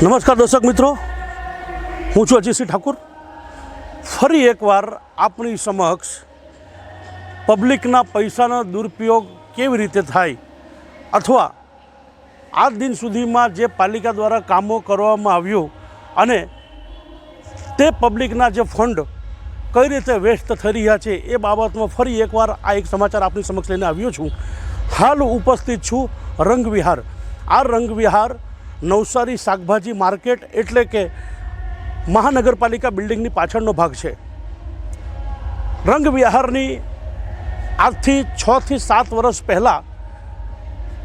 નમસ્કાર દર્શક મિત્રો. હું છું અજીતસિંહ ઠાકુર. ફરી એકવાર આપણી સમક્ષ પબ્લિકના પૈસાનો દુરુપયોગ કેવી રીતે થાય અથવા આ દિન સુધીમાં જે પાલિકા દ્વારા કામો કરવામાં આવ્યું અને તે પબ્લિકના જે ફંડ કઈ રીતે વેસ્ટ થઈ રહ્યા છે એ બાબતમાં ફરી એકવાર આ એક સમાચાર આપની સમક્ષ લઈને આવ્યો છું. હાલ ઉપસ્થિત છું રંગવિહાર. આ રંગવિહાર નવસારી શાકભાજી માર્કેટ એટલે કે મહાનગરપાલિકા બિલ્ડિંગની પાછળનો ભાગ છે. રંગવિહારની આજથી છથી સાત વર્ષ પહેલાં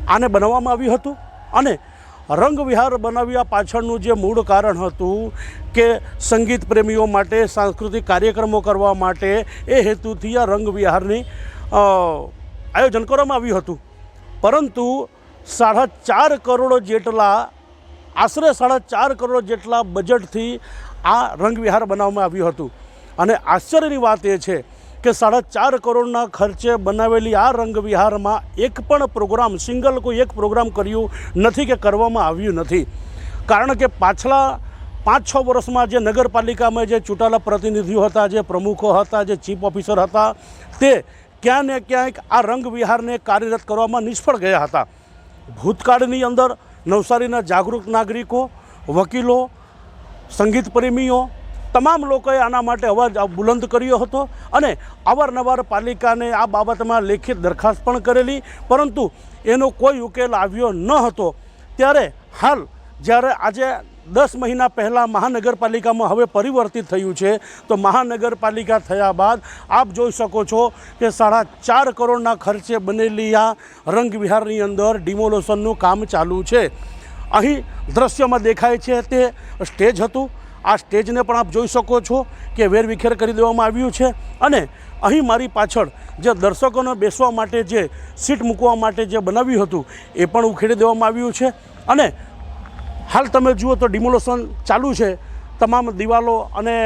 આને બનાવવામાં આવ્યું હતું અને રંગવિહાર બનાવ્યા પાછળનું જે મૂળ કારણ હતું કે સંગીત પ્રેમીઓ માટે, સાંસ્કૃતિક કાર્યક્રમો કરવા માટે એ હેતુથી આ રંગવિહારની આયોજન કરવામાં આવ્યું હતું. પરંતુ સાડા ચાર કરોડ જેટલા આશરે સાડા ચાર કરોડ જેટલા બજેટથી આ રંગવિહાર બનાવવામાં આવ્યું હતું. અને આશ્ચર્યની વાત એ છે કે સાડા ચાર કરોડના ખર્ચે બનાવેલી આ રંગવિહારમાં એક પણ પ્રોગ્રામ, સિંગલ કોઈ એક પ્રોગ્રામ કર્યું નથી કે કરવામાં આવ્યું નથી. કારણ કે પાછલા પાંચ છ વર્ષમાં જે નગરપાલિકામાં જે ચૂંટાયેલા પ્રતિનિધિઓ હતા, જે પ્રમુખો હતા, જે ચીફ ઓફિસર હતા, તે ક્યાં ને ક્યાંક આ રંગવિહારને કાર્યરત કરવામાં નિષ્ફળ ગયા હતા. ભૂતકાળની અંદર નવસારીના જાગૃત નાગરિકો, વકીલો સંગીત પ્રેમીઓ તમામ લોકોએ આના માટે અવાજ બુલંદ કર્યો હતો અને અવારનવાર પાલિકાને આ બાબતમાં લેખિત દરખાસ્ત પણ કરેલી, પરંતુ એનો કોઈ ઉકેલ આવ્યો ન હતો. ત્યારે હાલ જ્યારે આજે દસ મહિના પહેલાં મહાનગરપાલિકામાં હવે પરિવર્તિત થયું છે. તો મહાનગરપાલિકા થયા બાદ આપ જોઈ શકો છો કે સાડા ચાર કરોડના ખર્ચે બનેલી આ રંગવિહારની અંદર ડિમોલેશનનું કામ ચાલુ છે. અહીં દ્રશ્યમાં દેખાય છે તે સ્ટેજ હતું. આ સ્ટેજને પણ આપ જોઈ શકો છો કે વેરવિખેર કરી દેવામાં આવ્યું છે. અને અહીં મારી પાછળ જે દર્શકોને બેસવા માટે જે સીટ મૂકવા માટે જે બનાવ્યું હતું, એ પણ ઉખેડી દેવામાં આવ્યું છે. અને હાલ તમે જુઓ તો ડિમોલેશન ચાલુ છે. તમામ દિવાલો અને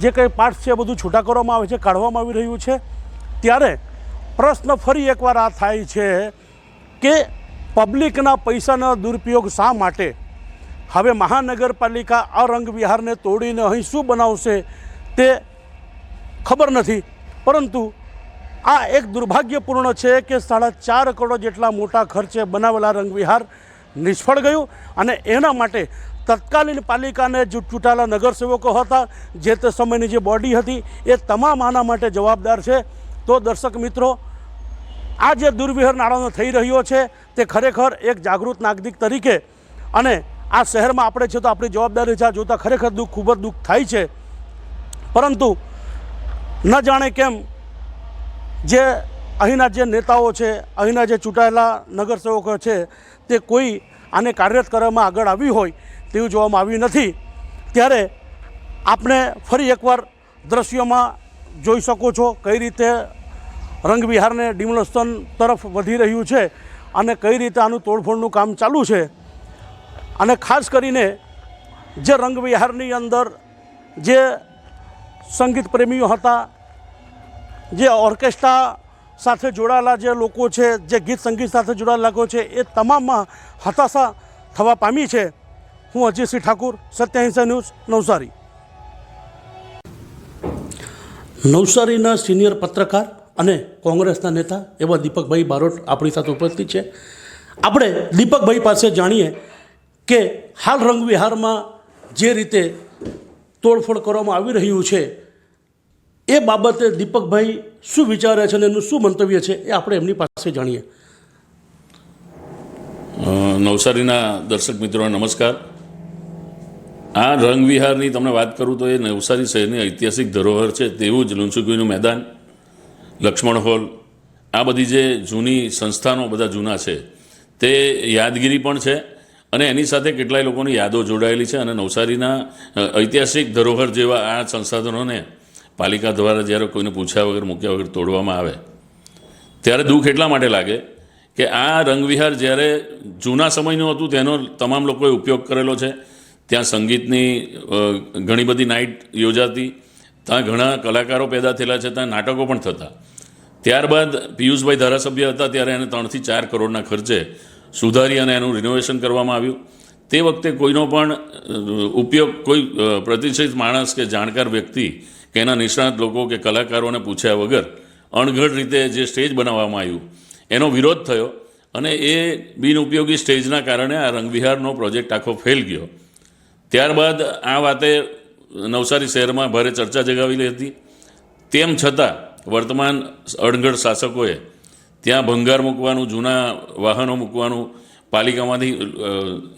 જે કંઈ પાર્ટ્સ છે બધું છૂટા કરવામાં આવે છે, કાઢવામાં આવી રહ્યું છે. ત્યારે પ્રશ્ન ફરી એકવાર આ થાય છે કે પબ્લિકના પૈસાનો દુરુપયોગ શા માટે? હવે મહાનગરપાલિકા આ રંગવિહારને તોડીને અહીં શું બનાવશે તે ખબર નથી. પરંતુ આ એક દુર્ભાગ્યપૂર્ણ છે કે સાડા ચાર કરોડ જેટલા મોટા ખર્ચે બનાવેલા રંગવિહાર નિષ્ફળ ગયું અને એના માટે તત્કાલીન પાલિકાને જે, ચૂંટાયેલા નગરસેવકો હતા, જે તે સમયની જે બોડી હતી, એ તમામ આના માટે જવાબદાર છે. તો દર્શક મિત્રો, આ જે દુર્વિહર નાણાંનો થઈ રહ્યો છે, તે ખરેખર એક જાગૃત નાગરિક તરીકે અને આ શહેરમાં આપણે છે તો આપણી જવાબદારી છે આ જોતાં ખરેખર દુઃખ, ખૂબ જ દુઃખ થાય છે. પરંતુ ન જાણે કેમ, જે અહીંના જે નેતાઓ છે, અહીંના જે ચૂંટાયેલા નગરસેવકો છે તે કોઈ આને કાર્યરત કરવામાં આગળ આવી હોય તેવું જોવામાં આવ્યું નથી. ત્યારે આપણે ફરી એકવાર દ્રશ્યોમાં જોઈ શકો છો કઈ રીતે રંગવિહારને ડિમોલેશન તરફ વધી રહ્યું છે અને કઈ રીતે આનું તોડફોડનું કામ ચાલુ છે. અને ખાસ કરીને જે રંગવિહારની અંદર જે સંગીત પ્રેમીઓ હતા, જે ઓર્કેસ્ટ્રા સાથે જોડાયેલા જે લોકો છે, જે ગીત સંગીત સાથે જોડાયેલા લોકો છે, એ તમામમાં હતાશા થવા પામી છે. હું અજીતસિંહ ઠાકુર સત્યાહિંસા ન્યૂઝ, નવસારી. નવસારીના સિનિયર પત્રકાર અને કોંગ્રેસના નેતા એવા દીપકભાઈ બારોટ આપણી સાથે ઉપસ્થિત છે. આપણે દીપકભાઈ પાસે જાણીએ કે હાલ રંગવિહારમાં જે રીતે તોડફોડ કરવામાં આવી રહ્યું છે એ બાબતે દીપકભાઈ શું વિચારે છે અને એનું શું મંતવ્ય છે એ આપણે એમની પાસે જાણીએ. નવસારીના દર્શક મિત્રોને નમસ્કાર. આ રંગવિહારની તમને વાત કરું તો એ નવસારી શહેરની ઐતિહાસિક ધરોહર છે તેવું જ લુંસુકીનું મેદાન, લક્ષ્મણ હોલ, આ બધી જે જૂની સંસ્થાનો બધા જૂના છે તે યાદગીરી પણ છે અને એની સાથે કેટલાય લોકોની યાદો જોડાયેલી છે અને નવસારીના ઐતિહાસિક ધરોહર જેવા આ સંસાધનોને પાલિકા દ્વારા જ્યારે કોઈને પૂછ્યા વગર, મૂક્યા વગર તોડવામાં આવે, ત્યારે દુઃખ એટલા માટે લાગે કે આ રંગવિહાર જ્યારે જૂના સમયનું હતું, તેનો તમામ લોકોએ ઉપયોગ કરેલો છે. ત્યાં સંગીતની ઘણી બધી નાઇટ યોજાતી, ત્યાં ઘણા કલાકારો પેદા થયેલા છે, ત્યાં નાટકો પણ થતા. ત્યારબાદ પિયુષભાઈ ધારાસભ્ય હતા, ત્યારે એને ત્રણથી ચાર કરોડના ખર્ચે સુધારી અને એનું રિનોવેશન કરવામાં આવ્યું. તે વખતે કોઈનો પણ ઉપયોગ, કોઈ પ્રતિષ્ઠિત માણસ કે જાણકાર વ્યક્તિ કે એના નિષ્ણાત લોકો કે કલાકારોને પૂછ્યા વગર અણઘડ રીતે જે સ્ટેજ બનાવવામાં આવ્યું, એનો વિરોધ થયો અને એ બિનઉપયોગી સ્ટેજના કારણે આ રંગવિહારનો પ્રોજેક્ટ આખો ફેલ ગયો. ત્યારબાદ આ વાતે નવસારી શહેરમાં ભારે ચર્ચા જગાવેલી હતી. તેમ છતાં વર્તમાન અણઘડ શાસકોએ ત્યાં ભંગાર મૂકવાનું, જૂના વાહનો મૂકવાનું, પાલિકામાંથી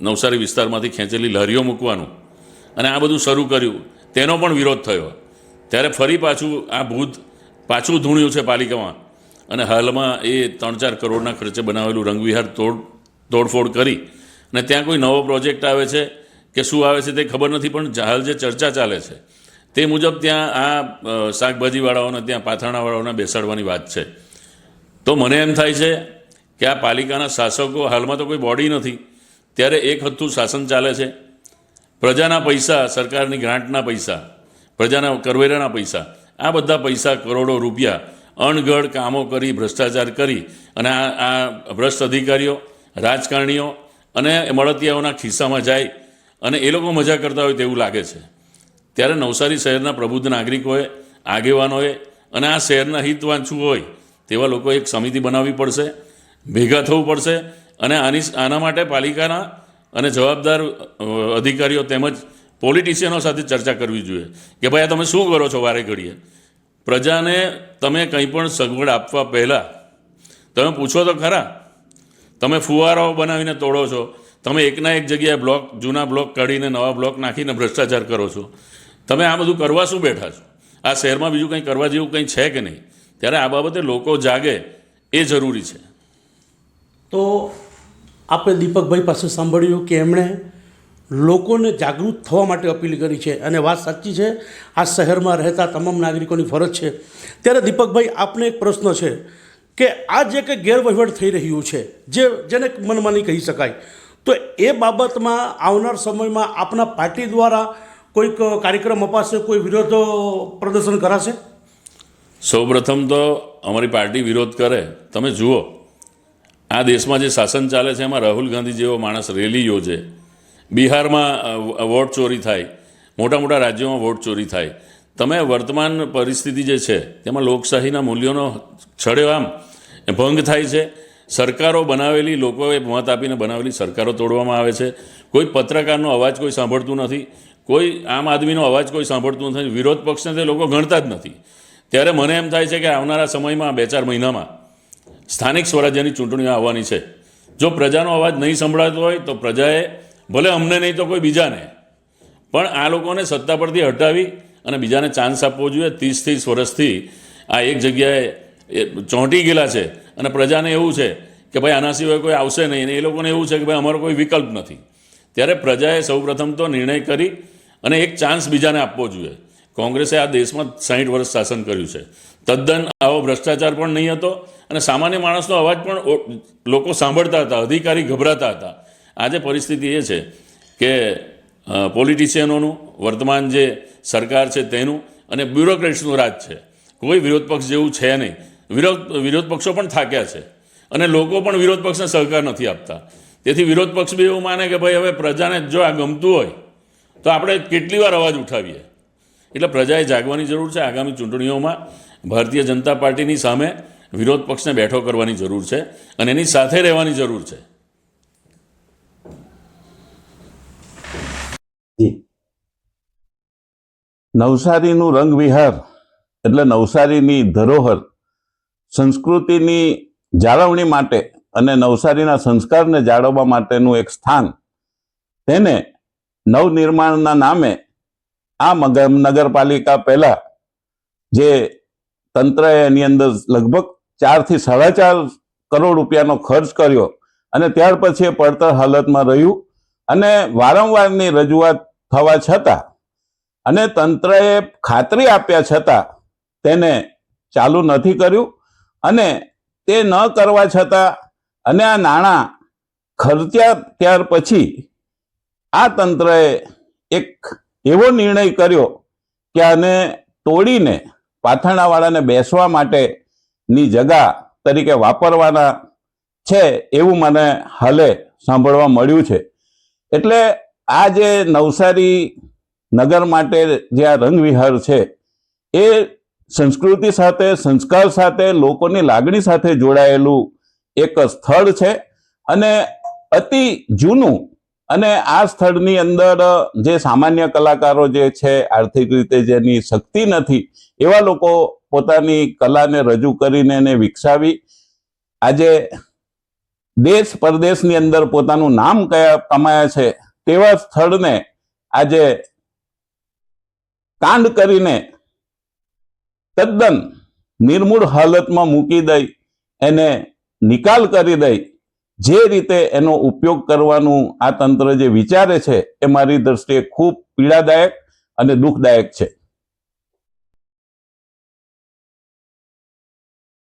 નવસારી વિસ્તારમાંથી ખેંચેલી લહેરીઓ મૂકવાનું અને આ બધું શરૂ કર્યું. તેનો પણ વિરોધ થયો. ત્યારે ફરી પાછું આ ભૂત પાછું ધૂણ્યું છે પાલિકામાં. અને હાલમાં એ ત્રણ ચાર કરોડના ખર્ચે બનાવેલું રંગવિહાર તોડ તોડફોડ કરી અને ત્યાં કોઈ નવો પ્રોજેક્ટ આવે છે કે શું આવે છે તે ખબર નથી, પણ હાલ જે ચર્ચા ચાલે છે તે મુજબ ત્યાં આ શાકભાજીવાળાઓને ત્યાં પાથરણાવાળાઓને બેસાડવાની વાત છે. તો મને એમ થાય છે કે આ પાલિકાના શાસકો હાલમાં તો કોઈ બોડી નથી. ત્યારે એક હથ્થું શાસન ચાલે છે. પ્રજાના પૈસા, સરકારની ગ્રાન્ટના પૈસા. પ્રજાના કરવેરાના પૈસા. આ બધા પૈસા કરોડો રૂપિયા અણઘડ કામો કરી, ભ્રષ્ટાચાર કરી અને આ આ ભ્રષ્ટ અધિકારીઓ, રાજકારણીઓ અને મળતિયાઓના ખિસ્સામાં જાય અને એ લોકો મજા કરતા હોય તેવું લાગે છે. ત્યારે નવસારી શહેરના પ્રબુદ્ધ નાગરિકોએ, આગેવાનોએ અને આ શહેરના હિત વાંચવું હોય તેવા લોકોએ એક સમિતિ બનાવવી પડશે, ભેગા થવું પડશે અને આની આના માટે પાલિકાના અને જવાબદાર અધિકારીઓ તેમજ પોલિટિશિયનો સાથે ચર્ચા કરવી જોઈએ કે ભાઈ આ તમે શું કરો છો વારે ઘડીએ? પ્રજાને તમે કંઈ પણ સગવડ આપવા પહેલાં તમે પૂછો તો ખરા. તમે ફુવારાઓ બનાવીને તોડો છો. તમે એકના એક જગ્યાએ બ્લોક, જૂના બ્લોક કાઢીને નવા બ્લોક નાખીને ભ્રષ્ટાચાર કરો છો. તમે આ બધું કરવા શું બેઠા છો? આ શહેરમાં બીજું કંઈ કરવા જેવું કંઈ છે કે નહીં? ત્યારે આ બાબતે લોકો જાગે એ જરૂરી છે. તો આપણે દીપકભાઈ પાસે સાંભળ્યું કે એમણે લોકોને જાગૃત થવા માટે અપીલ કરી છે. અને વાત સાચી છે, આ શહેરમાં રહેતા તમામ નાગરિકોની ફરજ છે. ત્યારે દીપકભાઈ, આપને એક પ્રશ્ન છે કે આ જે કંઈ ગેરવહીવટ થઈ રહ્યું છે, જે જેને મનમાની કહી શકાય, તો એ બાબતમાં આવનાર સમયમાં આપના પાર્ટી દ્વારા કોઈક કાર્યક્રમ અપાશે, કોઈ વિરોધ પ્રદર્શન કરાશે? સૌપ્રથમ તો અમારી પાર્ટી વિરોધ કરે. તમે જુઓ, આ દેશમાં જે શાસન ચાલે છે, એમાં રાહુલ ગાંધી જેવો માણસ રેલી યોજે બિહારમાં વોટ ચોરી થાય. મોટા મોટા રાજ્યોમાં વોટ ચોરી થાય. તમે વર્તમાન પરિસ્થિતિ જે છે, તેમાં લોકશાહીના મૂલ્યોનો છડેઆમ ભંગ થાય છે. સરકારો બનાવેલી, લોકોએ મત આપીને બનાવેલી સરકારો તોડવામાં આવે છે. કોઈ પત્રકારનો અવાજ કોઈ સાંભળતું નથી. કોઈ આમ આદમીનો અવાજ કોઈ સાંભળતું નથી. વિરોધ પક્ષને તે લોકો ગણતા જ નથી. ત્યારે મને એમ થાય છે કે આવનારા સમયમાં, બે ચાર મહિનામાં, સ્થાનિક સ્વરાજ્યની ચૂંટણીઓ આવવાની છે. જો પ્રજાનો અવાજ નહીં સંભળાતો હોય, તો પ્રજાએ ભલે અમને નહીં તો કોઈ બીજાને. પણ આ લોકોને સત્તા પરથી હટાવી અને બીજાને ચાન્સ આપવો જોઈએ ત્રીસ ત્રીસ વર્ષથી. આ એક જગ્યાએ ચોંટી ગયેલા છે અને પ્રજાને એવું છે કે ભાઈ આના સિવાય કોઈ આવશે નહીં અને એ લોકોને એવું છે કે ભાઈ અમારો કોઈ વિકલ્પ નથી. ત્યારે પ્રજાએ સૌપ્રથમ તો નિર્ણય કરી અને એક ચાન્સ બીજાને આપવો જોઈએ. કોંગ્રેસે આ દેશમાં સાહીઠ વર્ષ શાસન કર્યું છે. તદ્દન આવો ભ્રષ્ટાચાર પણ નહીં હતો અને સામાન્ય માણસનો અવાજ પણ લોકો સાંભળતા હતા, અધિકારી ગભરાતા હતા. આજે પરિસ્થિતિ એ છે કે પોલિટિશિયનોનું વર્તમાન જે સરકાર છે તેનું અને બ્યુરોક્રેટ્સનું રાજ છે. કોઈ વિરોધ પક્ષ જેવું છે નહીં. વિરોધ વિરોધ પક્ષો પણ થાક્યા છે. અને લોકો પણ વિરોધ પક્ષને સહકાર નથી આપતા. તેથી વિરોધ પક્ષ બી એવું માને કે ભાઈ હવે પ્રજાને જો આ ગમતું હોય, તો આપણે કેટલી વાર અવાજ ઉઠાવીએ. એટલે પ્રજાએ જાગવાની જરૂર છે. આગામી ચૂંટણીઓમાં ભારતીય જનતા પાર્ટીની સામે વિરોધ પક્ષને બેઠો કરવાની જરૂર છે અને એની સાથે રહેવાની જરૂર છે. નવસારીનું રંગવિહાર એટલે નવસારીની ધરોહર સંસ્કૃતિની જાળવણી માટે અને નવસારીના સંસ્કારને જાળવવા માટેનું એક સ્થાન તેને નવનિર્માણના નામે આ નગરપાલિકા પહેલા જે તંત્રએ એની અંદર લગભગ ચારથી સાડા ચાર કરોડ રૂપિયાનો ખર્ચ કર્યો અને ત્યાર પછી એ પડતર હાલતમાં રહ્યું અને વારંવારની રજૂઆત થવા છતાં અને તંત્રએ ખાતરી આપ્યા છતાં તેને ચાલુ નથી કર્યું અને તે ન કરવા છતાં અને આ નાણાં ખર્ચ્યા ત્યાર પછી આ તંત્રએ એક એવો નિર્ણય કર્યો કે આને તોડીને પાથરણાવાળાને બેસવા માટેની જગા તરીકે વાપરવાના છે એવું મને હાલે સાંભળવા મળ્યું છે. એટલે આ જે નવસારી નગર માટે જે આ રંગવિહાર છે, એ સંસ્કૃતિ સાથે, સંસ્કાર સાથે, લોકોની લાગણી સાથે જોડાયેલું એક સ્થળ છે અને અતિ જૂનું અને આ સ્થળની અંદર જે સામાન્ય કલાકારો જે છે, આર્થિક રીતે જેની શક્તિ નથી, એવા લોકો પોતાની કલાને રજૂ કરીને એને વિકસાવી. આજે દેશ પરદેશની અંદર પોતાનું નામ કયા કમાયા છે તેવા સ્થળને આજે કાંડ કરીને તદ્દન નિર્મૂળ હાલતમાં મૂકી દઈ એને નિકાલ કરી દઈ, જે રીતે એનો ઉપયોગ કરવાનું આ તંત્ર જે વિચારે છે એ મારી દ્રષ્ટિએ ખૂબ પીડાદાયક અને દુઃખદાયક છે.